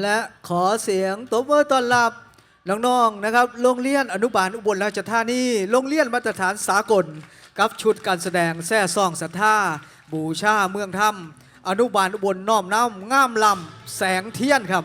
และขอเสียงตบมือต้อนรับน้องๆนะครับ โรงเรียนอนุบาลอุบลราชธานี โรงเรียนมาตรฐานสากล กับชุดการแสดงแซ่ซ่องศรัทธา บูชาเมืองธรรม อนุบาลอุบลน้อมน้ำง่ามลำแสงเทียนครับ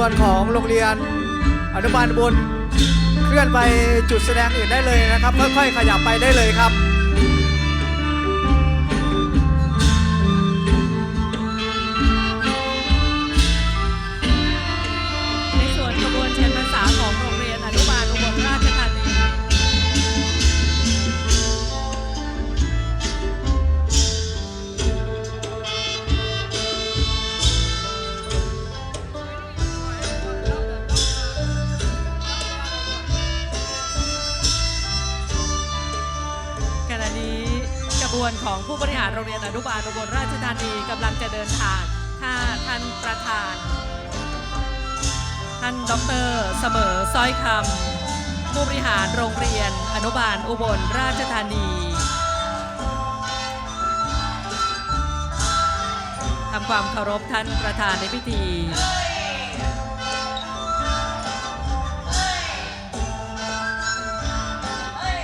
วนของโรงเรียนอนุบาลอุบลเคลื่อนไปจุดแสดงอื่นได้เลยนะครับค่อยๆขยับไปได้เลยครับ ริหารโรงเรียนอนุบาลอุบลราชธานีกำลังจะเดินทางถ้าท่านประธาน ท่านดรเสมอส้อยคำผู้บริหารโรงเรียนอนุบาลอุบลราชธานีทำความเคารพท่านประธานในพิธี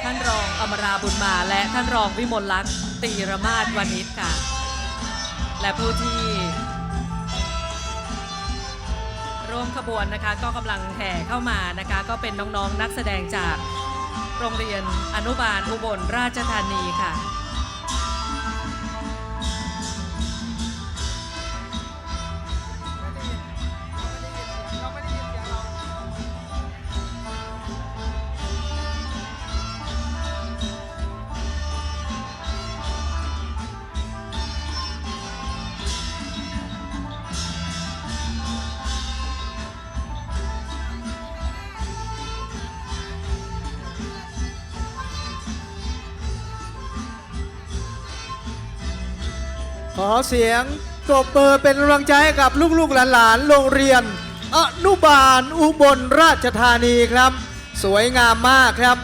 ท่านรองอมราบุญมาและท่านรองวิมลลักษณ์ ตีระมาศวณิชค่ะ และผู้ที่ ร่วมขบวนนะคะ ก็กำลังแห่เข้ามานะคะ ก็เป็นน้องๆนักแสดงจากโรงเรียนอนุบาลอุบลราชธานีค่ะ อเสียงตบมือเป็นกำลังใจให้กับลูกๆหลานๆโรงเรียน อนุบาลอุบลราชธานีครับ สวยงามมากครับ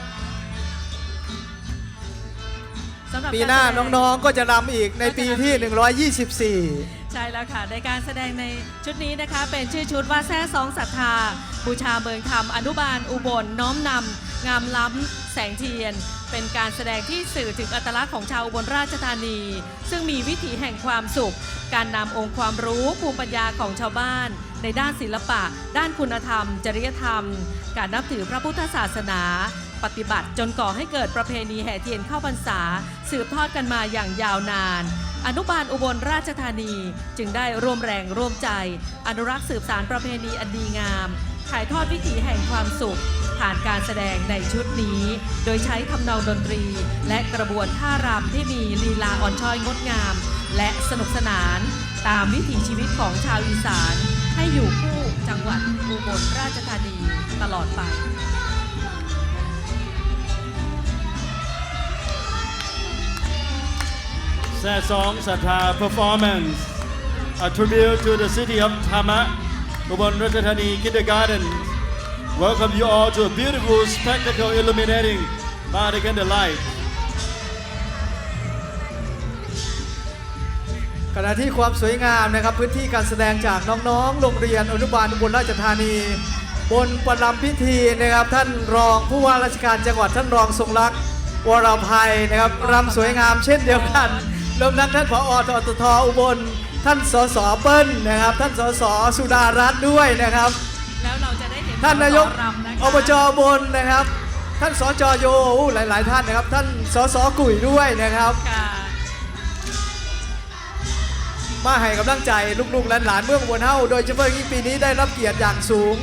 สำหรับปีหน้าการแสดน้องๆก็จะรำอีกในปีที่ 124 ใช่แล้วค่ะในการแสดงในชุดนี้นะคะเป็นชื่อชุดว่าแซ่สองศรัทธา บูชาเมืองธรรมอนุบาลอุบลน้อมนำงามล้ำแสงเทียน เป็นการแสดงที่สื่อถึงอัตลักษณ์ของชาวอุบลราชธานี ซึ่งมีวิถีแห่งความสุข การนำองค์ความรู้ภูมิปัญญาของชาวบ้าน ในด้านศิลปะ ด้านคุณธรรม จริยธรรม การนับถือพระพุทธศาสนา ปฏิบัติจนก่อให้เกิดประเพณีแห่เทียนเข้าพรรษา สืบทอดกันมาอย่างยาวนานอนุบาลอุบลราชธานีจึงได้ร่วมแรงร่วมใจ อนุรักษ์สืบสารประเพณีอันดีงาม ถ่ายทอดวิถีแห่งความสุข ผ่านการแสดงในชุดนี้ โดยใช้ทำนองดนตรี และกระบวนท่ารำที่มีลีลาอ่อนช้อยงดงาม และสนุกสนาน ตามวิถีชีวิตของชาวอีสาน ให้อยู่คู่จังหวัดอุบลราชธานีตลอดไป Sasong Satha performance, a tribute to the city of Tama, Ubon Ratchathani Kindergarten. Welcome you all to a beautiful spectacle illuminating by the candlelight. ขณะที่ความสวยงามนะครับพื้นที่การแสดงจากน้องๆ โรงเรียนอนุบาลอุบลราชธานี บนประลำพิธีนะครับท่านรองผู้ว่าราชการจังหวัดท่านรองทรงรักษ์วรภัยนะครับรำสวยงามเช่นเดียวกันรวมทั้งท่านผอทอตทอุบล ท่านสสเปิ้ลนะครับ ท่านสสสุดารัตน์ด้วยนะครับ แล้วเราจะได้เห็นท่านนายกสรำนะคะอบจอุบลนะครับ ท่านสจโยอู้หลาย ๆ ท่านนะครับ ท่านสสกุ๋ยด้วยนะครับ ค่ะมาให้กำลังใจลูกๆหลานๆเมืองอุบลเฮาโดยเฉพาะยิ่งปีนี้ได้รับเกียรติอย่างสูง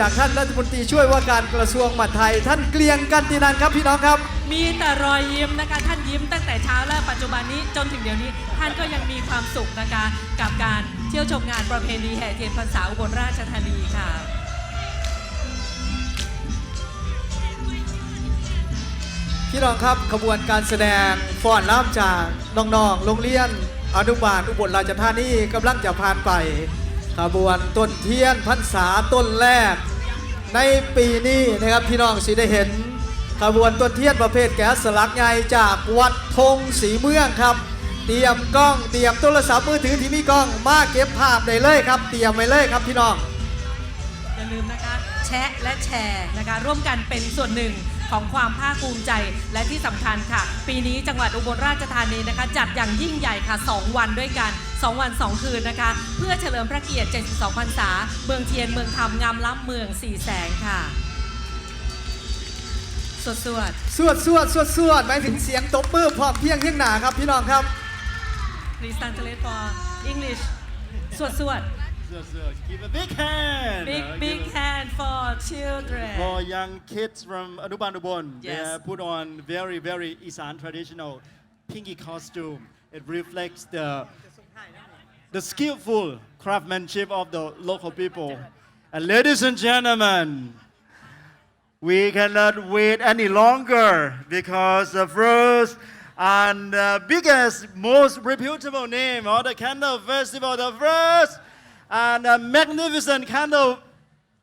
จากท่านรัฐมนตรีช่วยว่าการกระทรวงมหาดไทย ท่านเกลียงกันตินันครับพี่น้องครับ มีแต่รอยยิ้มนะคะท่านยิ้มตั้งแต่เช้าและปัจจุบันนี้จนถึงเดี๋ยวนี้ ท่านก็ยังมีความสุขนะคะกับการเที่ยวชมงานประเพณีแห่เทียนพรรษาอุบลราชธานีค่ะ พี่น้องครับขบวนการแสดงฟ้อนล่ำจากน้องๆโรงเรียนอนุบาลอุบลราชธานีกำลังจะผ่านไป ขบวนต้นเทียนพรรษาต้นแรก ในปีนี้นะครับพี่น้องสิได้เห็น ขบวนต้นเทียนประเภทแกะสลักใหญ่จากวัดธงสีเมืองครับ เตรียมกล้องเตรียมโทรศัพท์มือถือที่มีกล้องมาเก็บภาพได้เลยครับ เตรียมไว้เลยครับพี่น้องอย่าลืมนะคะแชะและแชร์นะคะ ร่วมกันเป็นส่วนหนึ่งของความภาคภูมิใจและที่สำคัญค่ะ ปีนี้จังหวัดอุบลราชธานีนะคะ จัดอย่างยิ่งใหญ่ค่ะ 2 วันด้วยกัน 2 วัน 2 คืนนะคะ เพื่อเฉลิมพระเกียรติ 72 พรรษา เมืองเทียนเมืองธรรมงามล้ำเมืองสี่แสงค่ะ สวดสวดสวดสวดสวดสวดหมายถึงเสียงตบมือพร้อมเพรียงเที่ยงหนาครับพี่น้องครับ Please translate for English สวดสวด So, so give a big hand. big uh, big give a- hand for children For young kids from Anuban Ubon, they Yes. have put on very, very Isan traditional pinky costume. It reflects the the skillful craftsmanship of the local people. And ladies and gentlemen, we cannot wait any longer because the first and uh, biggest, most reputable name of the candle festival, the first and uh, magnificent candle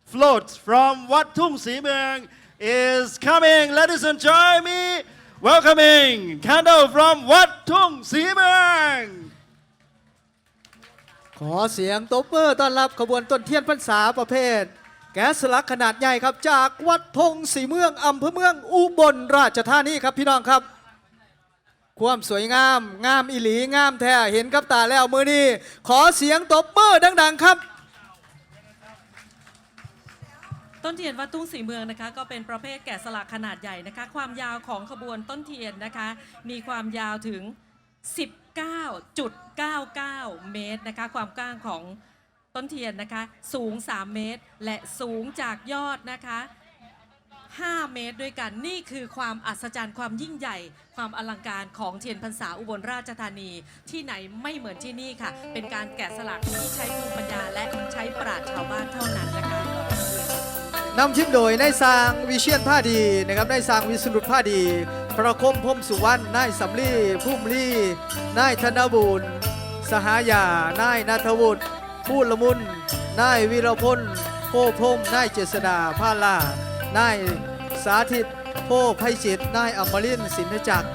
float from Wat Tung Si Muang is coming. Ladies and join me, welcoming candle from Wat Tung Si Muang. ข อเสียงตบมือต้อนรับขบวนต้นเทียนพรรษาประเภท แกะสลักขนาดใหญ่ครับ จากวัดธงสีเมืองอำเภอเมืองอุบลราชธานีครับพี่น้องครับ ความสวยงาม งามอิหลีงามแท้เห็นกับตาแล้วมือนี้ขอเสียงตบมือดัง ๆ ครับ ต้นเทียนวัดทุ่งสีเมืองนะคะ ก็เป็นประเภทแกะสลักขนาดใหญ่นะคะ ความยาวของขบวนต้นเทียนนะคะ มีความยาวถึง 9.99 เมตรนะคะ ความกว้างของต้นเทียนนะคะ สูง 3 เมตร และสูงจากยอดนะคะ 5 เมตรด้วยกัน นี่คือความอัศจรรย์ความยิ่งใหญ่ ความอลังการของเทียนพรรษาอุบลราชธานี ที่ไหนไม่เหมือนที่นี่ค่ะ เป็นการแกะสลักที่ใช้ภูมิปัญญาและใช้ปราชญ์ชาวบ้านเท่านั้นนะคะนำทีมโดยนายสร้างวิเชียนผ้าดีนะครับนายสร้างวิสุรุตผ้าดี ประคมพมสุวรรณนายสำลีพุ่มลีนายธนบุญสหายานายนัทวุฒิพูดละมุนนายวีรพลโพพมนายเจษดาผ้าลานายสาธิตโพไพจิตนายอมรินทร์สินจักร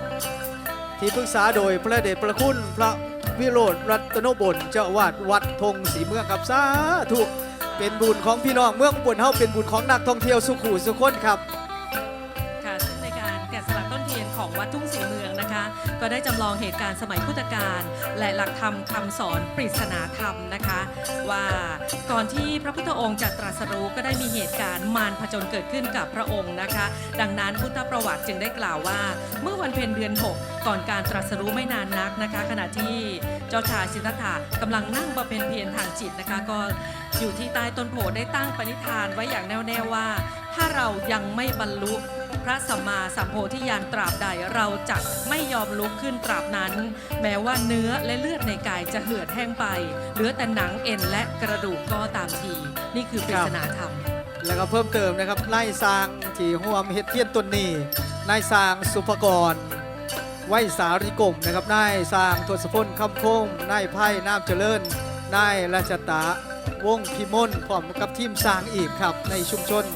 ที่ปรึกษาโดยพระเดชพระคุณพระวิโรธรัตนบลเจ้าวาดวัดธงสีเมืองครับสาธุเป็นบุญของพี่น้องเมืองอุบลเฮาเป็นบุญของนักท่องเที่ยวสุขุสุคนครับ วัดทุ่งศรีเมืองนะคะ ก็ได้จำลองเหตุการณ์สมัยพุทธกาลและหลักธรรมคำสอนปริศนาธรรมนะคะ ว่าก่อนที่พระพุทธองค์จะตรัสรู้ก็ได้มีเหตุการณ์มารผจญเกิดขึ้นกับพระองค์นะคะ ดังนั้นพุทธประวัติจึงได้กล่าวว่า เมื่อวันเพ็ญเดือน 6 ก่อนการตรัสรู้ไม่นานนักนะคะ ขณะที่เจ้าชายสิทธัตถะกำลังนั่งบำเพ็ญเพียรทางจิตนะคะก็อยู่ที่ใต้ต้นโพได้ตั้งปณิธานไว้อย่างแน่วแน่ว่า ถ้าเรายังไม่บรรลุพระสัมมาสัมโพธิญาณตราบใดเราจะไม่ยอมลุกขึ้นตราบนั้น แม้ว่าเนื้อและเลือดในกายจะเหือดแห้งไป เหลือแต่หนังเอ็นและกระดูกก็ตามที นี่คือปริศนาธรรม แล้วก็เพิ่มเติมนะครับนายสร้างที่ห่วมเฮ็ดเทียนต้นนี้นายสร้างสุภกรไว้สาริกมนะครับนายสร้างทศพลคำคมนายไพ่น้ำเจริญนายราชตะวงพิมลพร้อมกับทีมสร้างอีกครับในชุมชน